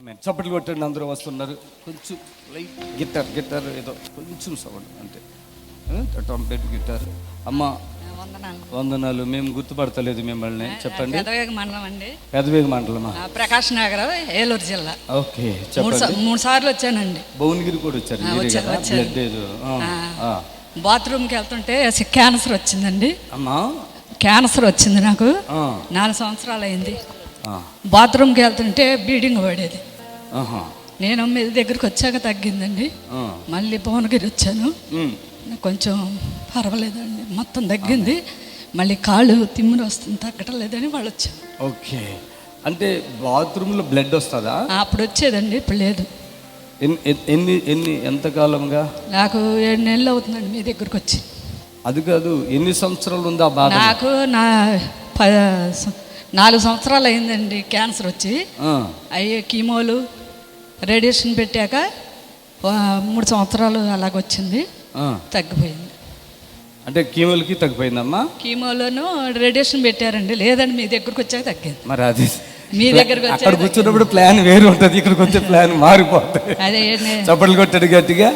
చప్పట్లు కొట్టండి అందరూ వస్తున్నారు. కొంచెం లైట్ గిటార్ గిటార్ ఏదో కొంచెం సౌండ్ అంతే. ట్రంపెట్ గిటార్ అమ్మ వందనాలు. మేము గుర్తుపడతలేదు మిమ్మల్ని. చెప్పండి. పెదవేగ మండలం అండి. పెదవేగ మండలమా? ప్రకాష్ నగర్ ఏలూరు జిల్లా. ఓకే చెప్పండి. మూడు సార్లు వచ్చానండి. భువనగిరి కూడా వచ్చారు. బాత్రూమ్కి వెళ్తుంటే క్యాన్సర్ వచ్చిందండి. అమ్మా. క్యాన్సర్ వచ్చింది నాకు. నాలుగు సంవత్సరాలు అయింది బాత్రూమ్కి వెళ్తుంటే బ్లీడింగ్ పడేది. నేను మీ దగ్గరికి వచ్చాక తగ్గిందండి. మళ్ళీ భువనగిరి వచ్చాను. కొంచెం పర్వాలేదండి. మొత్తం తగ్గింది. మళ్ళీ కాళ్ళు తిమ్మిరి వస్తుంది తగ్గటలేదని వాళ్ళు వచ్చారు ఓకే. అంటే బాత్రూంలో బ్లడ్ వస్తుందా? అప్పుడు వచ్చేదండి ఇప్పుడు లేదు. ఎన్ని ఎన్ని- ఎంతకాలంగా నాకు ఏడు నెలలు అవుతుందండి మీ దగ్గరికి వచ్చి. అది కాదు ఎన్ని సంవత్సరాలు ఉందా బాధ? నాకు నా నాలుగు సంవత్సరాలు అయిందండి క్యాన్సర్ వచ్చి. అయ్యే కీమోలు రేడియేషన్ పెట్టాక మూడు సంవత్సరాలు అలాగొచ్చింది. తగ్గిపోయింది. అంటే కీములకి తగ్గిపోయిందమ్మా? కీమోలోను రేడియేషన్ పెట్టారండి. లేదండి మీ దగ్గరికి వచ్చాక తగ్గింది. మరి అది మీ దగ్గరకు అక్కడ కూర్చున్నప్పుడు ప్లాన్ వేరు ఉంటుంది ఇక్కడికి వచ్చే ప్లాన్ మారిపోతుంది. అదే చప్పట్లు కొట్టాడు గట్టిగా.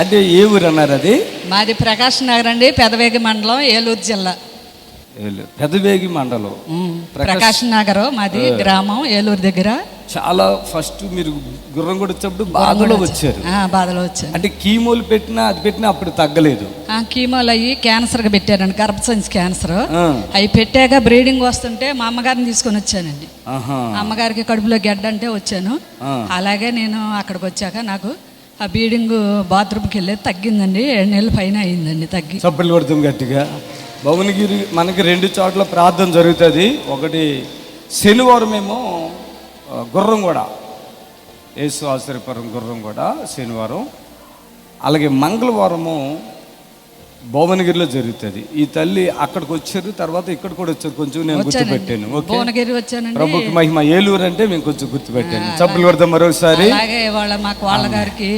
అంటే ఏ ఊరు అన్నారు అది? మాది ప్రకాష్ నగర్ అండి పెదవేగి మండలం ఏలూరు జిల్లా. పెదవేగి మండలం. ఉమ్, ప్రకాష్ నగర్ మాది గ్రామం ఏలూరు దగ్గర. చాలా ఫస్ట్ మీరు గుర్రం కూడా వచ్చినప్పుడు బాధలో వచ్చారు. బాధలో వచ్చాను. అంటే కీమోలు పెట్టినా అది పెట్టినా అప్పుడు తగ్గలేదు. ఆ, కీమోలు అయ్యి క్యాన్సర్గా పెట్టారండి గర్భసంచి క్యాన్సర్. అవి పెట్టాక బ్రీడింగ్ వస్తుంటే మా అమ్మగారిని తీసుకొని వచ్చానండి. అమ్మగారికి కడుపులో గెడ్డ అంటే వచ్చాను. అలాగే నేను అక్కడికి వచ్చాక నాకు ఆ బీడింగ్ బాత్రూమ్కి వెళ్ళి తగ్గిందండి. ఏడు నెలల పైన అయిందండి తగ్గి. చప్పట్లు కొడతాం గట్టిగా. భువనగిరి మనకి రెండు చోట్ల ప్రార్థన జరుగుతుంది. ఒకటి శనివారం ఏమో గుర్రం కూడా యేసు ఆశ్చర్యపురం గుర్రం కూడా శనివారం. అలాగే మంగళవారము భువనగిరిలో జరుగుతుంది. ఈ తల్లి అక్కడికి వచ్చారు తర్వాత ఇక్కడ కూడా వచ్చారు. కొంచెం నేను గుర్తుపెట్టాను భువనగిరి ప్రభుకి మహిమ ఏలూరు అంటే మేము కొంచెం గుర్తుపెట్టాను. చప్పట్లు కొడతాం మరోసారి. అలాగే వాళ్ళ మాకు వాళ్ళ గారికి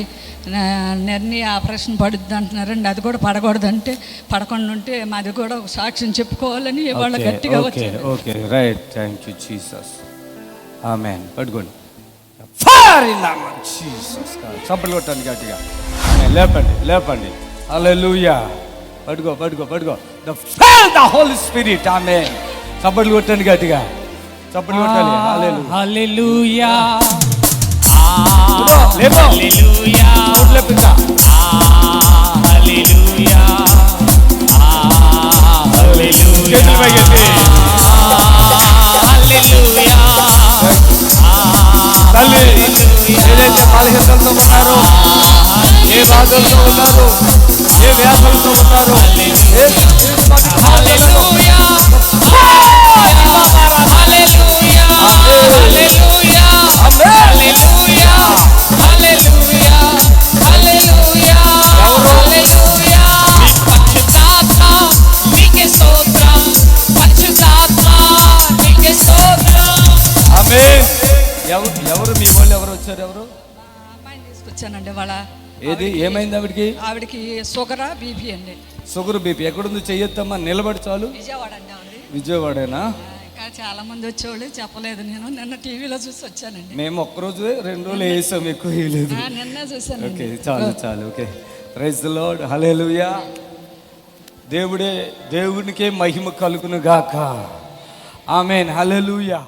నిర్ణి ఆపరేషన్ పడుద్ది అంటున్నారండి. అది కూడా పడకూడదంటే పడకుండా ఉంటే మాది కూడా సాక్ష్యం చెప్పుకోవాలని వాళ్ళ గట్టిగా వచ్చారు okay. Right. Thank you Jesus. Amen పట్టుకోండి fire in the name Jesus చప్పట్లు కొట్టండి గట్టిగా. లేపండి లేపండి హల్లెలూయా పట్టుకో పట్టుకో పట్టుకో the fire the holy spirit ఆమె చప్పట్లు కొట్టండి గట్టిగా చప్పట్లు కొట్టాలి హల్లెలూయా హల్లెలూయా లేపో హల్లెలూయా. హల్లెలూయా హల్లెలూయా బలహీనతలతో ఉన్నారో ఏ బాధలతో ఉన్నారు ఏ వ్యాధులతో ఉన్నారు ఎవరు ఎవరు మీ వాళ్ళు ఎవరు వచ్చారు ఎవరు? తీసుకొచ్చానండి వాళ్ళ ఏది? ఏమైంది ఆవిడకి? ఆవిడకి షుగర్ బీపీ అండి. Sugar BP. ఎక్కడుంది? చెయ్యొద్దమ్మా. నిలబడి చాలు. విజయవాడ అండి ఆవిడ. విజయవాడేనా? ఇంకా చాలా మంది వచ్చేవాళ్ళు. చెప్పలేదు నేను. నిన్న టీవీలో చూసి వచ్చానండి. మేము ఒక్కరోజు రెండు రోజులు వేసాం. ఎక్కువ వేయలేదు నిన్నే చూశానండి ఓకే చాలు చాలు. ఓకే. ప్రైజ్ లార్డ్ హల్లెలూయా దేవుడే దేవునికే మహిమ కలుగును గాక. Amen hallelujah